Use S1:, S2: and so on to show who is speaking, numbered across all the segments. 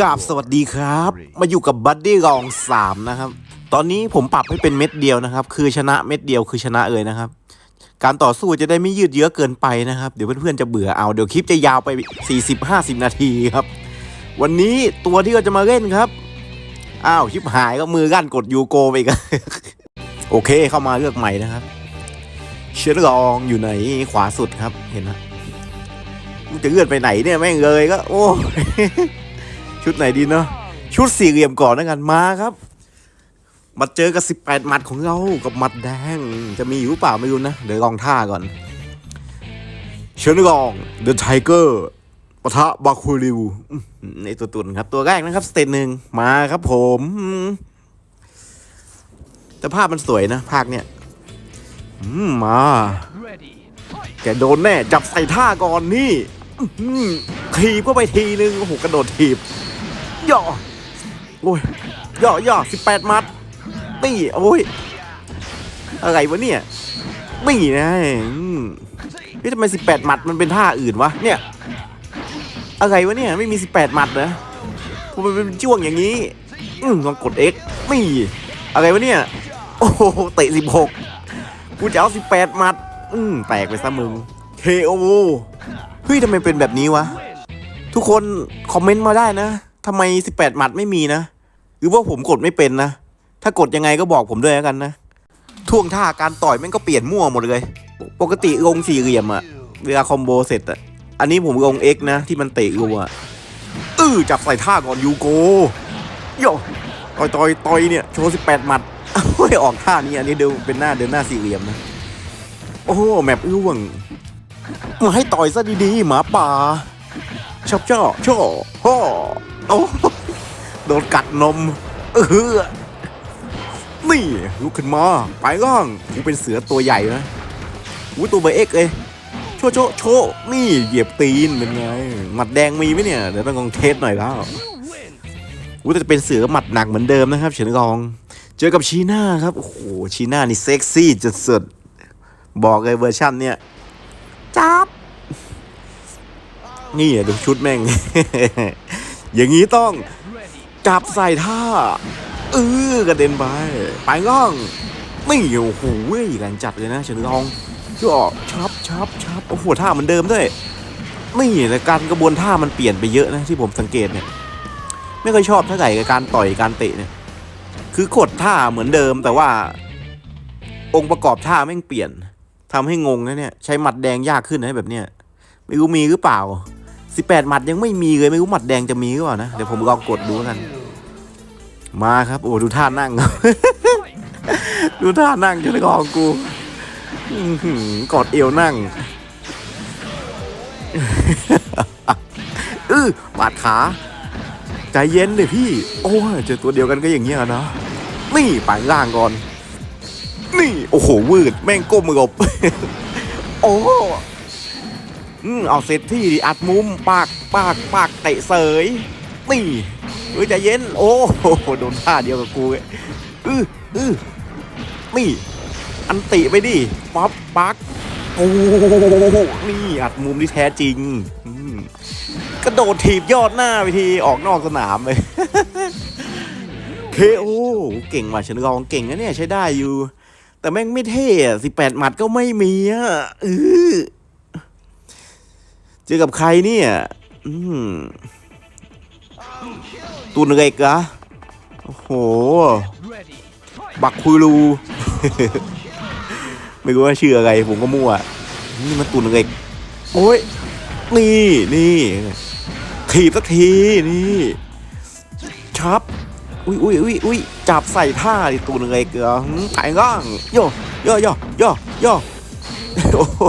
S1: กราบสวัสดีครับ มาอยู่กับบัดดี้รองสามนะครับ ตอนนี้ผมปรับให้เป็นเม็ดเดียวนะครับ คือชนะเม็ดเดียวคือชนะเลยนะครับ การต่อสู้จะได้ไม่ยืดเยื้อเกินไปนะครับ เดี๋ยวเพื่อนๆจะเบื่อเอา เดี๋ยวคลิปจะยาวไป 40-50 นาทีครับ วันนี้ตัวที่เราจะมาเล่นครับ อ้าวชิบหายก็มือกั้นกดยูโกไปกันโอเคเข้ามาเลือกใหม่นะครับเชื้อรองอยู่ไหนขวาสุดครับเห็นนะมันจะเลื่อนไปไหนเนี่ยแม่งเลยก็ โอ้ ชุดไหนดีเนาะชุดสี่เหลี่ยมก่อนแล้วกันมาครับมาเจอกับ 18 หมัดของเรากับหมัดแดง จะมีอยู่เปล่าไม่รู้นะ เดี๋ยวลองท่าก่อน เชิญลองเดอะไทเกอร์ปะทะบาคูริวในตัวตุนครับ ตัวแรกนะครับ สเตจหนึ่งมาครับผม แต่ภาพมันสวยนะ ภาคเนี่ยมา แกโดนแน่ จับใส่ท่าก่อนนี่อื้อหือถีบก็ไปทีนึงโอ้โหกระโดดถีบ ย่อโอ้ยย่อย่อสิบแปดมัดนี่โอ้ยอะไรวะเนี่ยนี่นะอืมเฮ้ยทำไมสิบแปดมัดมันเป็นท่าอื่นวะเนี่ยอะไรวะเนี่ยไม่มีสิบแปดมัดนะมันเป็นจ้วงอย่างนี้อืมลองกด X นี่อะไรวะเนี่ยโอ้โหเตะสิบหกกูจะเอาสิบแปดมัด อืมแตกไปซะมึง KO เฮ้ยทำไมเป็นแบบนี้วะ ทุกคนคอมเมนต์มาได้นะ ทำไม18หมัดไม่มีนะ หรือว่าผมกดไม่เป็นนะ ถ้ากดยังไงก็บอกผมด้วยแล้วกันนะ ท่วงท่าการต่อยแม่งก็เปลี่ยนมั่วหมดเลย ปกติลงสี่เหลี่ยมอะเวลาคอมโบเสร็จอะอันนี้ผมลง X นะ ที่มันเตะรัวอื้อจับใส่ท่าก่อนยูโกโยต่อยต่อยต่อยเนี่ยโชว์18หมัดเฮ้ยออกท่านี้อันนี้เดินเป็นหน้าเดินหน้าสี่เหลี่ยมนะ โอ้โหแมปร่วงมาให้ต่อยซะดีๆหมาป่าชอบชอบชอบพ่อ อ้โดนกัดนม เออนี่ลุกขึ้นมาไปก้องกูเป็นเสือตัวใหญ่นะอู้ตัวเบย์เอ็กเลยโชว์โชว์โชว์นี่เหยียบตีนเป็นไง หมัดแดงมีไหมเนี่ยเดี๋ยวต้องลองเทสหน่อยแล้วอู้แต่จะเป็นเสือหมัดหนักเหมือนเดิมนะครับ เฉินกอง เจอกับชีน่าครับ โอ้โหชีน่านี่เซ็กซี่จุดสุดบอกเลยเวอร์ชันเนี่ยจับนี่ดูชุดแม่ง อย่างนี้ต้องจับใส่ท่าเออกระเด็นไป ไปง่อง ไม่โอ้โหเว้ยแรงจัดเลยนะเฉินทองช่วยออกชับชับชับโอ้โหท่ามือนเดิมด้วยนี่แต่การกระบวนท่ามันเปลี่ยนไปเยอะนะที่ผมสังเกตเนี่ย ไม่เคอยชอบเท่าไหร่กับการต่อยการเตะเนี่ย คือกดท่าเหมือนเดิมแต่ว่า องค์ประกอบท่าแม่งเปลี่ยนทำให้งงนะเนี่ย ใช้หมัดแดงยากขึ้นนะแบบเนี้ยไม่รู้มีหรือเปล่า สิแปดหมัดยังไม่มีเลยไม่รู้หมัดแดงจะมีหรือเปล่านะ เดี๋ยวผมลองกดดูกัน มาครับ โอ้ดูท่านั่ง ดูท่านั่งจะได้กองกูกอดเอวนั่งเออบาดขา ใจเย็นเลยพี่ โอ้เจอตัวเดียวกันก็อย่างเงี้ยนะนี่ไปล่างก่อน นี่ โอ้โหวืด แม่งก้มมือหลบโอ้ อืมเอาเซตที่ดิอัดมุมปากปากปากเตะเสยนี่เฮ้ยใจเย็น โอ้โหโดนท่าเดียวกับกูเลยอืออือนี่ อันติไปดิป๊อปปักโอ้นี่อัดมุมที่แท้จริงกระโดดถีบยอดหน้าไปทีออกนอกสนามเลยเคโอเก่งว่ะฉันลองเก่งนะเนี่ยใช้ได้อยู่ แต่แม่งไม่เท่สิบแปดหมัดก็ไม่มีอะเออ เจอกับใครเนี่ยอืมตูนเล็กเหรอะโอ้โห บักคูรู ไม่รู้ว่าชื่ออะไร ผมก็มั่ว นี่มันตูนเล็กโอ้ย นี่นี่ถีบสักทีนี่ชับอุ้ยอุ้ยอุ้ยอุ้ยจับใส่ท่าดิตูนเล็กเหรอหืมไก่ง่างโยโยโยโยโยโอ้โห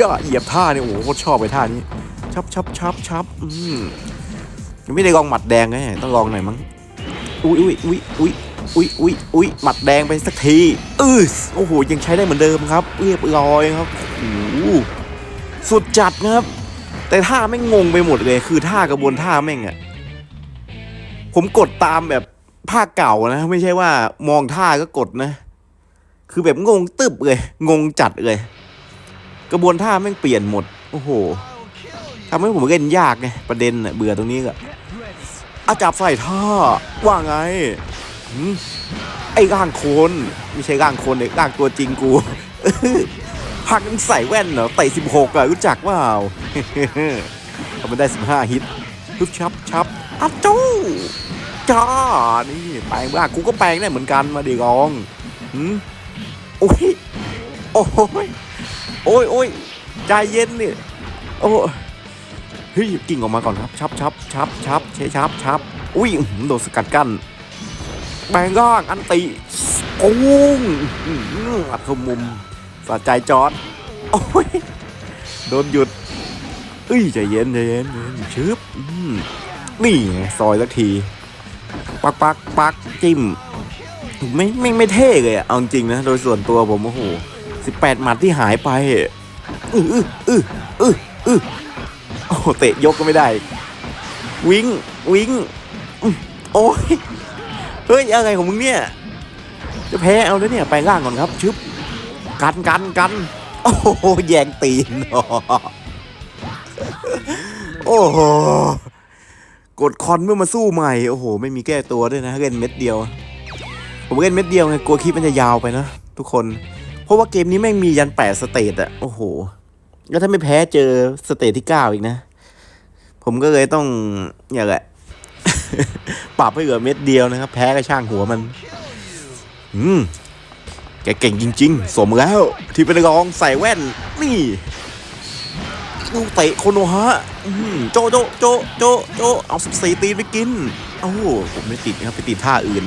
S1: ย่อเหยียบท่าเนี่ยโอ้โหโคตรชอบไปท่านี้ชับชับชับชับอืมยังไม่ได้ลองหมัดแดงไงต้องลองหน่อยมั้งอุ้ยอุ้ยอุ้ยอุ้ยอุ้ยอุ้ยอุ้ยหมัดแดงไปสักทีเออโอ้โหยังใช้ได้เหมือนเดิมครับ เรียบร้อยครับโอ้โหสุดจัดนะครับ แต่ท่าไม่งงงไปหมดเลย คือท่ากระบวนท่าแม่งอะผมกดตามแบบภาคเก่านะ ไม่ใช่ว่ามองท่าก็กดนะ คือแบบงงตึบเลย งงจัดเลย กระบวนท่าแม่งเปลี่ยนหมด โอ้โหทำให้ผมเล่นยากไงประเด็นน่ะเบื่อตรงนี้ก็อาจับใส่ท่าว่าไงหืมไอ้ร่างโคนไม่ใช่ร่างโคนเด็กร่างตัวจริงกูพักใส่แว่นเหรอเตะสิบหกอะรู้จักเปล่าทำมันได้สิบห้าฮิตฮึบชับชับอัจจู้จ้านี่แปลงบ้างกูก็แปลงได้เหมือนกันมาดิกองหืมโอ้ยโอ้ย โอ้ยโอ้ยใจเย็นนี่โอ้เฮ้ยกิ่งออกมาก่อนครับชับชับชับชับเชชับชับอุ้ยโดนสกัดกั้นแปลงร่างอันติโอ้งอัดเข้ามุมสะใจจอดโอ้ยโดนหยุดเอ้ยใจเย็นใจเย็นเย็นชึบนี่ซอยสักที ปักปักปักจิ้มไม่ไม่ไม่เท่เลยอะเอาจริงนะ โดยส่วนตัวผมโอ้โห สิบแปดหมัดที่หายไปอืออืออืออืออือโอ้เตะยกก็ไม่ได้ วิงวิงโอ้ยเฮ้ยอะไรของมึงเนี่ยจะแพ้เอาแล้วเนี่ยไปล่างก่อนครับชึบกันกันกันโอ้โหแยงตีนโอ้โหกดคอนเมื่อมาสู้ใหม่โอ้โห ไม่มีแก้ตัวด้วยนะเล่นเม็ดเดียว ผมเล่นเม็ดเดียวไงกลัวคลิปมันจะยาวไปนะทุกคน เพราะว่าเกมนี้แม่งมียันแปดสเตจอะโอ้โห แล้วถ้าไม่แพ้เจอสเตจที่เก้าอีกนะ ผมก็เลยต้องอย่างไรปรับให้เหลือเม็ดเดียวนะครับ แพ้ก็ช่างหัวมัน อืม แกเก่งจริง ๆ สมแล้ว ที่เป็นรองใส่แว่น นี่ลูกเตะโคโนฮะอืมโจโจโจโจโจเอาสิบสี่ตีนไปกิน โอ้ผมไม่ติดนะครับ ไปติดท่าอื่น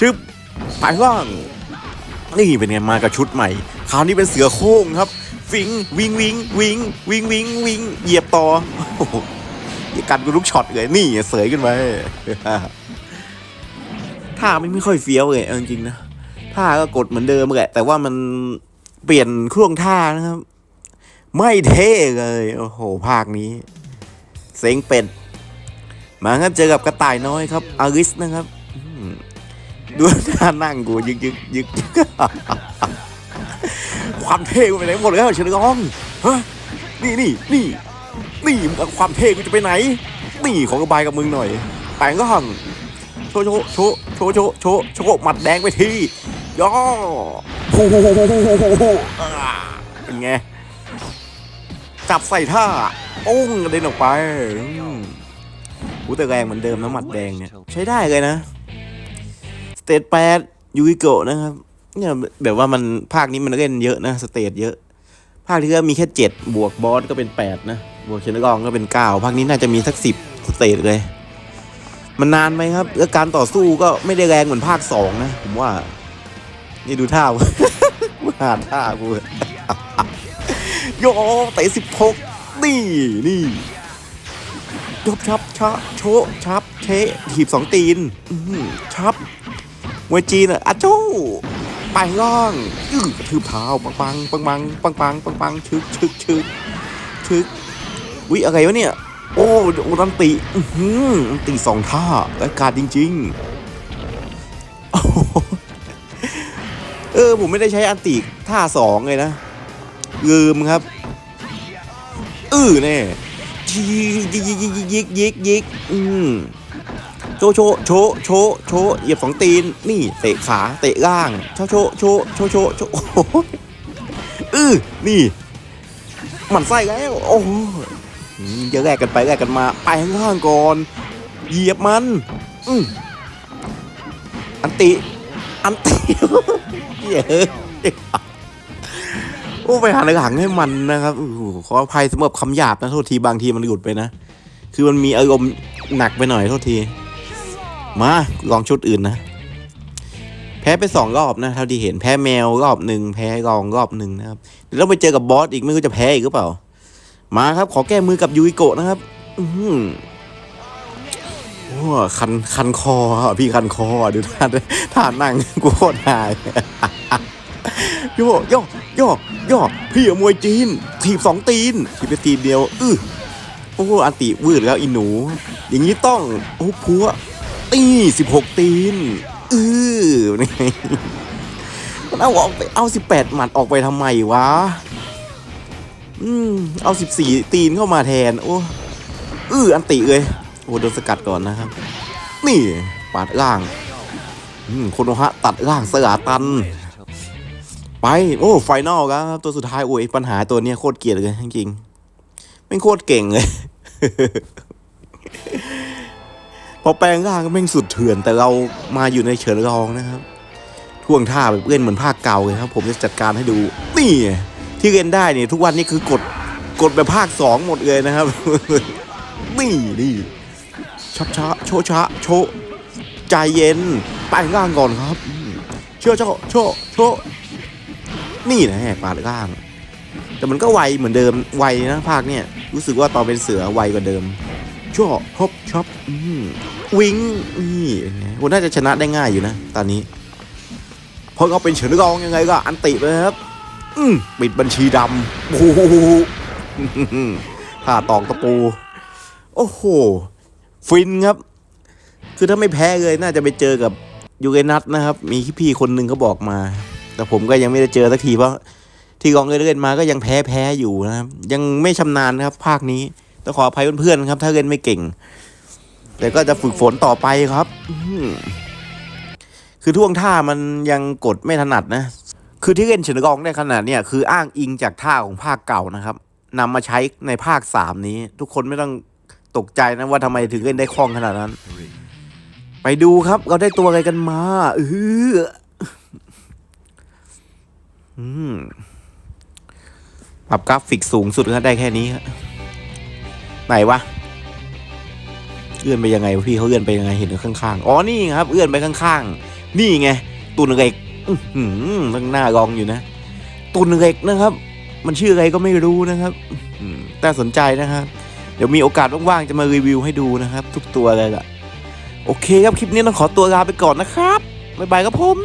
S1: ชึบไปล่าง นี่เป็นไงมากับชุดใหม่ คราวนี้เป็นเสือโค้งครับวิงวิงวิงวิงวิงวิงวิงเหยียบต่อโอ้โหอย่ากันกูลูกช็อตเลยนี่เสยขึ้นไปท่าไม่ไม่ค่อยเฟี้ยวเลยจริงๆนะท่าก็กดเหมือนเดิมแหละแต่ว่ามันเปลี่ยนเครื่องท่านะครับ ไม่เท่เลย โอ้โห ภาคนี้ เซ็งเป็ดมาครับเจอกับกระต่ายน้อยครับอาริสนะครับ ดูท่านั่งกูยึกยึกยึกความเท่กูไปไหนหมดแล้วเชนกองฮะนี่นี่นี่นี่ความเท่กูจะไปไหน นี่ขอกระบายกับมึงหน่อยแปลงก็หังโชโชโชโชโชโชโชหมัดแดงไปทีย่อโอ้เป็นไงจับใส่ท่าโป้งกระเด็นออกไปอืมหูแต่แรงเหมือนเดิมนะหมัดแดงเนี่ยใช้ได้เลยนะ เตทแปดยูกิโกะนะครับเนี่ยแบบว่ามันภาคนี้มันเล่นเยอะนะสเตทเยอะ ภาคที่ก็มีแค่เจ็ดบวกบอสก็เป็นแปดนะบวกเชนกองก็เป็นเก้าภาคนี้น่าจะมีสักสิบสเตทเลย มันนานไหมครับแล้วการต่อสู้ก็ไม่ได้แรงเหมือนภาคสองนะผมว่า นี่ดูท่ากูหาท่ากูโยเตะสิบหกนี่นี่ยบชับชะโชชับเชถีบสองตีนชับ มวยจีนอะอะโจ้ไปล่างอื้อทืบเท้าปังปังปังปังปังปังปังปังชึกชึกชึกชึกวิอะไรวะเนี่ย โอ้โอตันติอื้อหือตันติสองท่าอากาศจริงๆเออผมไม่ได้ใช้อันติท่าสองเลยนะลืมครับอื้อแน่ยิกยิกยิกยิกยิกยิกยิกอืม โชโชโชโชโชเหยียบสองตีนนี่เตะขาเตะล่างโชโชโชโชโชโชอ้โหอือนี่มันไส้แล้วโอ้โหจะแลกกันไปแลกกันมาไปข้างล่างก่อนเหยียบมันอืมอันติอันติเย้โอ้ไปหาหลังให้มันนะครับโอ้โหขออภัยสำหรับคำหยาบนะโทษทีบางทีมันหลุดไปนะ คือมันมีอารมณ์หนักไปหน่อยโทษที มาลองชุดอื่นนะ แพ้ไปสองรอบนะเท่าที่เห็นแพ้แมวรอบหนึ่งแพ้รองรอบหนึ่งนะครับเดี๋ยวเราไปเจอกับบอสอีกไม่รู้จะแพ้อีกหรือเปล่า มาครับ ขอแก้มือกับยูอิโกะนะครับ อือหือโอ้คันคันคอพี่คันคอดูท่าท่านั่งกูโคตรหายโยโยโยโยพี่อะมวยจีนถีบสองตีนถีบไปตีนเดียว อื้อโอ้อันติวืดแล้วอีหนู อย่างนี้ต้อง โอ้พัว ตีสิบหกตีนอือนี่มันเอาออกไปเอาสิบแปดหมัดออกไปทำไมวะ อืม เอาสิบสี่ตีนเข้ามาแทน โอ้อืออันติเลยโอ้โดนสกัดก่อนนะครับ นี่ปาดล่างอืมโคโนฮะตัดล่างสลาตัน ไปโอ้ไฟนอลครับตัวสุดท้ายโอ้ยปัญหาตัวเนี้ยโคตรเกลียดเลยจริงๆไม่โคตรเก่งเลย พอแปลงร่างก็แม่งสุดเถื่อนแต่เรามาอยู่ในเฉินรองนะครับท่วงท่าแบบเล่นเหมือนภาคเก่าเลยครับ ผมจะจัดการให้ดูนี่ที่เล่นได้เนี่ยทุกวันนี้คือกดกดแบบภาคสองหมดเลยนะครับนี่นี่ชับช้าโชช้าโชใจเย็นแปลงร่างก่อนครับเชื่อเจ้าโชโชนี่นะปาดร่าง แต่มันก็ไวเหมือนเดิมไวนะภาคเนี่ยรู้สึกว่าตอนเป็นเสือไวกว่าเดิมชั่วฮบช็อปอืม วิงนี่คุณน่าจะชนะได้ง่ายอยู่นะ ตอนนี้เพราะเขาเป็นเฉินรองยังไงก็ อันติเลยครับ อืปิดบัญชีดำโอ้โหผ่าตอกตะปู โอ้โห ฟินครับ คือถ้าไม่แพ้เลยน่าจะไปเจอกับยูเกนัทนะครับ มีพี่คนหนึ่งเขาบอกมา แต่ผมก็ยังไม่ได้เจอสักทีเพราะที่กองเล่นมาก็ยังแพ้แพ้อยู่นะครับ ยังไม่ชำนาญครับ ภาคนี้ต้องขออภัยเพื่อนๆครับ ถ้าเล่นไม่เก่ง แต่ก็จะฝึกฝนต่อไปครับคือท่วงท่ามันยังกดไม่ถนัดนะ คือที่เล่นเฉินกองได้ขนาดเนี่ยคืออ้างอิงจากท่าของภาคเก่านะครับนำมาใช้ในภาคสามนี้ ทุกคนไม่ต้องตกใจนะว่าทำไมถึงเล่นได้คล่องขนาดนั้น ไปดูครับเราได้ตัวอะไรกันมาเอออืมปรับกราฟิกสูงสุดก็ได้แค่นี้ครับไหนวะ เอื้อนไปยังไงพี่เขาเอื้อนไปยังไงเห็นอยู่ข้างๆ อ๋อนี่ครับเอื้อนไปข้างๆ นี่ไงตุนเหล็กอือหือตั้งหน้ารองอยู่นะ ตุนเหล็กนะครับ มันชื่ออะไรก็ไม่รู้นะครับแต่สนใจนะครับ เดี๋ยวมีโอกาสว่างๆจะมารีวิวให้ดูนะครับ ทุกตัวเลยล่ะ โอเคครับคลิปนี้ต้องขอตัวลาไปก่อนนะครับบ๊ายบายครับผม